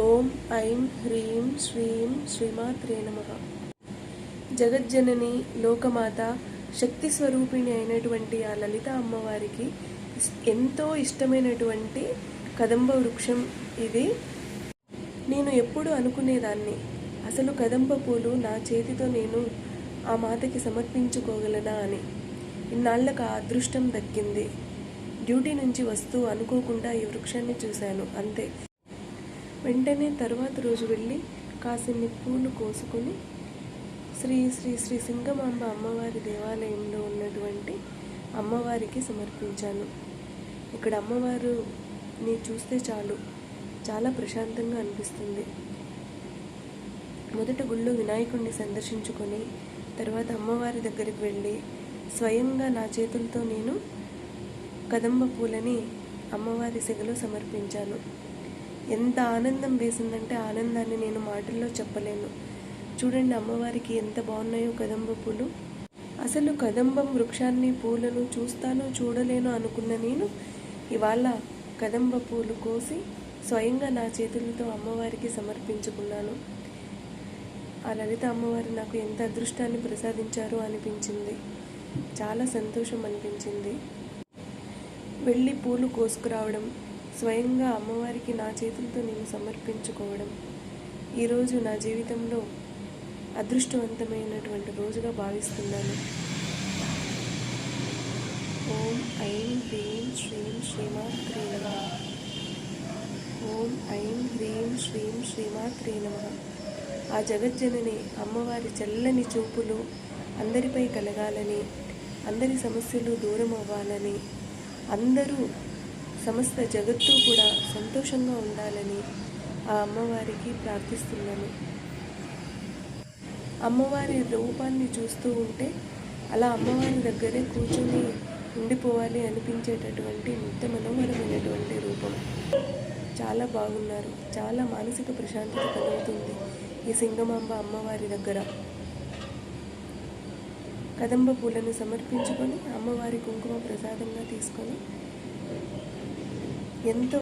ఓం ఐం హ్రీం శ్రీం శ్రీమాత్రే నమ. జగజ్జనని లోకమాత శక్తి స్వరూపిణి అయినటువంటి ఆ లలిత అమ్మవారికి ఎంతో ఇష్టమైనటువంటి కదంబ వృక్షం ఇది. నేను ఎప్పుడు అనుకునేదాన్ని అసలు కదంబ పూలు నా చేతితో నేను ఆ మాతకి సమర్పించుకోగలనా అని. ఇన్నాళ్ళకు ఆ అదృష్టం దక్కింది. డ్యూటీ నుంచి వస్తూ అనుకోకుండా ఈ వృక్షాన్ని చూశాను అంతే. వెంటనే తర్వాత రోజు వెళ్ళి కాసిన్ని పూలు కోసుకొని శ్రీ శ్రీ శ్రీ సింగమాంబ అమ్మవారి దేవాలయంలో ఉన్నటువంటి అమ్మవారికి సమర్పించాను. ఇక్కడ అమ్మవారుని చూస్తే చాలు చాలా ప్రశాంతంగా అనిపిస్తుంది. మొదట గుళ్ళో వినాయకుడిని సందర్శించుకొని తర్వాత అమ్మవారి దగ్గరికి వెళ్ళి స్వయంగా నా చేతులతో నేను కదంబ పూలని అమ్మవారి సెగలో సమర్పించాను. ఎంత ఆనందం వేసిందంటే ఆనందాన్ని నేను మాటల్లో చెప్పలేను. చూడండి అమ్మవారికి ఎంత బాగున్నాయో కదంబ పూలు. అసలు కదంబం వృక్షాన్ని పూలను చూస్తాను చూడలేను అనుకున్న నేను ఇవాళ కదంబ పూలు కోసి స్వయంగా నా చేతులతో అమ్మవారికి సమర్పించుకున్నాను. ఆ లలిత అమ్మవారు నాకు ఎంత అదృష్టాన్ని ప్రసాదించారో అనిపించింది. చాలా సంతోషం అనిపించింది. వెళ్ళి పూలు కోసుకురావడం స్వయంగా అమ్మవారికి నా చేతులతో నేను సమర్పించుకోవడం ఈరోజు నా జీవితంలో అదృష్టవంతమైనటువంటి రోజుగా భావిస్తున్నాను. ఓం ఐం హ్రీం శ్రీం శ్రీమాత్రే నమ. ఓం ఐం హ్రీం శ్రీం శ్రీమాత్రే నమ. ఆ జగజ్జనని అమ్మవారి చల్లని చూపులు అందరిపై కలగాలని అందరి సమస్యలు దూరం అవ్వాలని అందరూ సమస్త జగత్తు కూడా సంతోషంగా ఉండాలని ఆ అమ్మవారికి ప్రార్థిస్తున్నాను. అమ్మవారి రూపాన్ని చూస్తూ ఉంటే అలా అమ్మవారి దగ్గరే కూర్చొని ఉండిపోవాలి అనిపించేటటువంటి నిత్య మనోహరమైనటువంటి రూపం. చాలా బాగున్నారు. చాలా మానసిక ప్రశాంతత కలుగుతుంది ఈ సింగమాంబ అమ్మవారి దగ్గర. కదంబ పూలను సమర్పించుకొని అమ్మవారి కుంకుమ ప్రసాదంగా తీసుకొని 印度。